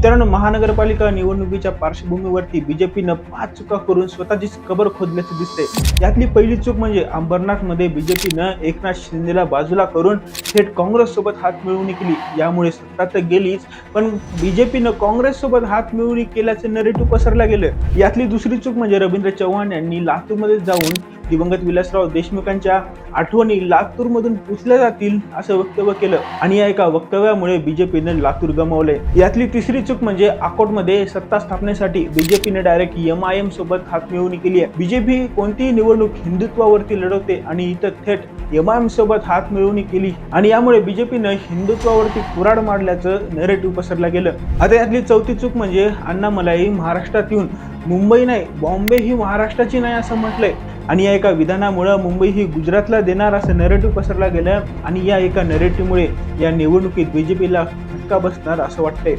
मित्रांनो महानगरपालिका निवडणुकीच्या पार्श्वभूमीवरती बीजेपीनं पाच चुका करून स्वतःचीच कबर खोदल्याचं दिसते यातली पहिली चूक म्हणजे अंबरनाथमध्ये बीजेपीनं एकनाथ शिंदेला बाजूला करून थेट काँग्रेससोबत हात मिळवणी केली. यामुळे सत्ता तर गेलीच पण बीजेपीनं काँग्रेससोबत हात मिळवणी केल्याचं नरेटिव्ह पसरला गेलं. यातली दुसरी चूक म्हणजे रवींद्र चव्हाण यांनी लातूरमध्ये जाऊन दिवंगत विलासराव देशमुखांच्या आठवणी लातूरमधून पुसल्या जातील असं वक्तव्य केलं. आणि या एका वक्तव्यामुळे बीजेपीने लातूर गमावले. यातली तिसरी चूक म्हणजे अकोटमध्ये सत्ता स्थापनेसाठी बीजेपीने डायरेक्ट एम आय एम सोबत हात मिळवणी केली आहे बीजेपी कोणतीही निवडणूक हिंदुत्वावरती लढवते आणि इथं थेट एम आय एम सोबत हात मिळवणी केली. आणि यामुळे बीजेपीनं हिंदुत्वावरती कुराड मारल्याचं नेरेटिव्ह पसरलं गेलं. आता यातली चौथी चूक म्हणजे अण्णामलाई महाराष्ट्रात येऊन मुंबई नाही बॉम्बे ही महाराष्ट्राची नाही असं म्हटलंय. आणि या एका विधानामुळं मुंबई ही गुजरातला देणार असं नरेटिव्ह पसरला गेलं आणि या एका नरेटिव्हमुळे या निवडणुकीत बी जे पीला धक्का बसणार असं वाटतंय.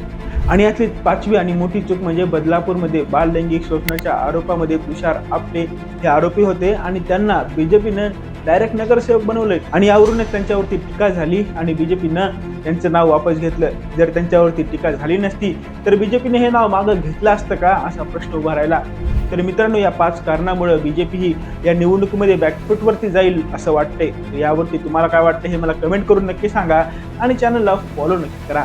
आणि यातली पाचवी आणि मोठी चूक म्हणजे बदलापूरमध्ये बाल लैंगिक शोषणाच्या आरोपामध्ये तुषार आपटे हे आरोपी होते आणि त्यांना बी जेपीनं डायरेक्ट नगरसेवक बनवले आणि यावरूनच त्यांच्यावरती टीका झाली आणि बी जेपीनं त्यांचं नाव वापस घेतलं. जर त्यांच्यावरती टीका झाली नसती तर बी जे पीने हे नाव मागं घेतलं असतं का? असा प्रश्न उभा राहिला. तर मित्रांनो या पाच कारणामुळे पी ही या निवडणुकीमध्ये बॅकफुटवरती जाईल असं वाटते यावरती तुम्हाला काय वाटतं हे मला कमेंट करून नक्की सांगा आणि चॅनलला फॉलो नक्की करा.